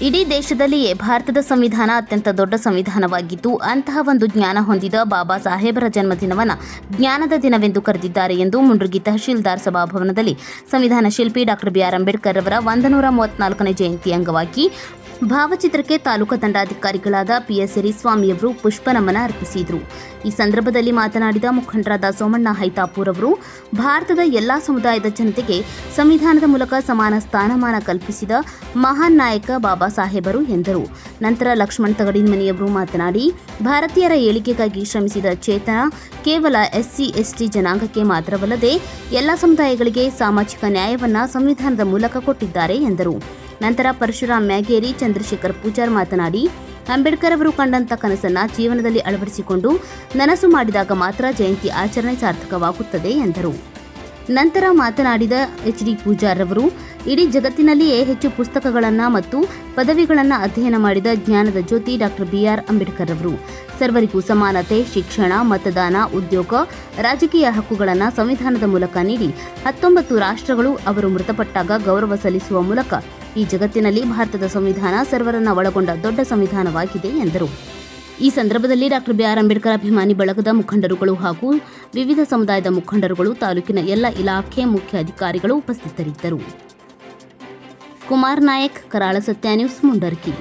ಇಡೀ ದೇಶದಲ್ಲಿಯೇ ಭಾರತದ ಸಂವಿಧಾನ ಅತ್ಯಂತ ದೊಡ್ಡ ಸಂವಿಧಾನವಾಗಿದ್ದು, ಅಂತಹ ಒಂದು ಜ್ಞಾನ ಹೊಂದಿದ ಬಾಬಾ ಸಾಹೇಬರ ಜನ್ಮದಿನವನ್ನು ಜ್ಞಾನದ ದಿನವೆಂದು ಕರೆದಿದ್ದಾರೆ ಎಂದು ಮುಂಡ್ರಿಗಿ ತಹಶೀಲ್ದಾರ್ ಸಭಾಭವನದಲ್ಲಿ ಸಂವಿಧಾನ ಶಿಲ್ಪಿ ಡಾಕ್ಟರ್ ಬಿಆರ್ ಅಂಬೇಡ್ಕರ್ ಅವರ ಒಂದು ನೂರ ಮೂವತ್ನಾಲ್ಕನೇ ಜಯಂತಿ ಅಂಗವಾಗಿ ಭಾವಚಿತ್ರಕ್ಕೆ ತಾಲೂಕು ದಂಡಾಧಿಕಾರಿಗಳಾದ ಪಿಎಸ್ ಸ್ವಾಮಿಯವರು ಪುಷ್ಪನಮನ ಅರ್ಪಿಸಿದರು. ಈ ಸಂದರ್ಭದಲ್ಲಿ ಮಾತನಾಡಿದ ಮುಖಂಡರಾದ ಸೋಮಣ್ಣ ಹೈತಾಪೂರ್ ಅವರು, ಭಾರತದ ಎಲ್ಲಾ ಸಮುದಾಯದ ಜನತೆಗೆ ಸಂವಿಧಾನದ ಮೂಲಕ ಸಮಾನ ಸ್ಥಾನಮಾನ ಕಲ್ಪಿಸಿದ ಮಹಾನ್ ನಾಯಕ ಬಾಬಾ ಸಾಹೇಬರು ಎಂದರು. ನಂತರ ಲಕ್ಷ್ಮಣ್ ತಗಡಿಮನಿಯವರು ಮಾತನಾಡಿ, ಭಾರತೀಯರ ಏಳಿಗೆಗಾಗಿ ಶ್ರಮಿಸಿದ ಚೇತನ ಕೇವಲ ಎಸ್ಸಿ, ಎಸ್ಟಿ ಜನಾಂಗಕ್ಕೆ ಮಾತ್ರವಲ್ಲದೆ ಎಲ್ಲ ಸಮುದಾಯಗಳಿಗೆ ಸಾಮಾಜಿಕ ನ್ಯಾಯವನ್ನ ಸಂವಿಧಾನದ ಮೂಲಕ ಕೊಟ್ಟಿದ್ದಾರೆ ಎಂದರು. ನಂತರ ಪರಶುರಾಮ್ ಮ್ಯಾಗೇರಿ, ಚಂದ್ರಶೇಖರ್ ಪೂಜಾರ್ ಮಾತನಾಡಿ, ಅಂಬೇಡ್ಕರ್ ಅವರು ಕಂಡಂತ ಕನಸನ್ನ ಜೀವನದಲ್ಲಿ ಅಳವಡಿಸಿಕೊಂಡು ನನಸು ಮಾಡಿದಾಗ ಮಾತ್ರ ಜಯಂತಿ ಆಚರಣೆ ಸಾರ್ಥಕವಾಗುತ್ತದೆ ಎಂದರು. ನಂತರ ಮಾತನಾಡಿದ ಎಚ್ ಡಿ ಪೂಜಾರ್ ಅವರು, ಇಡೀ ಜಗತ್ತಿನಲ್ಲಿಯೇ ಹೆಚ್ಚು ಪುಸ್ತಕಗಳನ್ನು ಮತ್ತು ಪದವಿಗಳನ್ನು ಅಧ್ಯಯನ ಮಾಡಿದ ಜ್ಞಾನದ ಜ್ಯೋತಿ ಡಾಕ್ಟರ್ ಬಿಆರ್ ಅಂಬೇಡ್ಕರ್ ಅವರು. ಸರ್ವರಿಗೂ ಸಮಾನತೆ, ಶಿಕ್ಷಣ, ಮತದಾನ, ಉದ್ಯೋಗ, ರಾಜಕೀಯ ಹಕ್ಕುಗಳನ್ನು ಸಂವಿಧಾನದ ಮೂಲಕ ನೀಡಿ ಹತ್ತೊಂಬತ್ತು ರಾಷ್ಟ್ರಗಳು ಅವರು ಮೃತಪಟ್ಟಾಗ ಗೌರವ ಸಲ್ಲಿಸುವ ಮೂಲಕ ಈ ಜಗತ್ತಿನಲ್ಲಿ ಭಾರತದ ಸಂವಿಧಾನ ಸರ್ವರನ್ನ ಒಳಗೊಂಡ ದೊಡ್ಡ ಸಂವಿಧಾನವಾಗಿದೆ, ಎಂದರು. ಈ ಸಂದರ್ಭದಲ್ಲಿ ಡಾಕ್ಟರ್ ಬಿಆರ್ ಅಂಬೇಡ್ಕರ್ ಅಭಿಮಾನಿ ಬಳಗದ ಮುಖಂಡರುಗಳು ಹಾಗೂ ವಿವಿಧ ಸಮುದಾಯದ ಮುಖಂಡರುಗಳು ತಾಲೂಕಿನ ಎಲ್ಲ ಇಲಾಖೆ ಮುಖ್ಯ ಅಧಿಕಾರಿಗಳು ಉಪಸ್ಥಿತರಿದ್ದರು. ಕುಮಾರ್ ನಾಯಕ್, ಕರಾಳ ಸತ್ಯ ನ್ಯೂಸ್, ಮುಂಡರ್ಕಿ.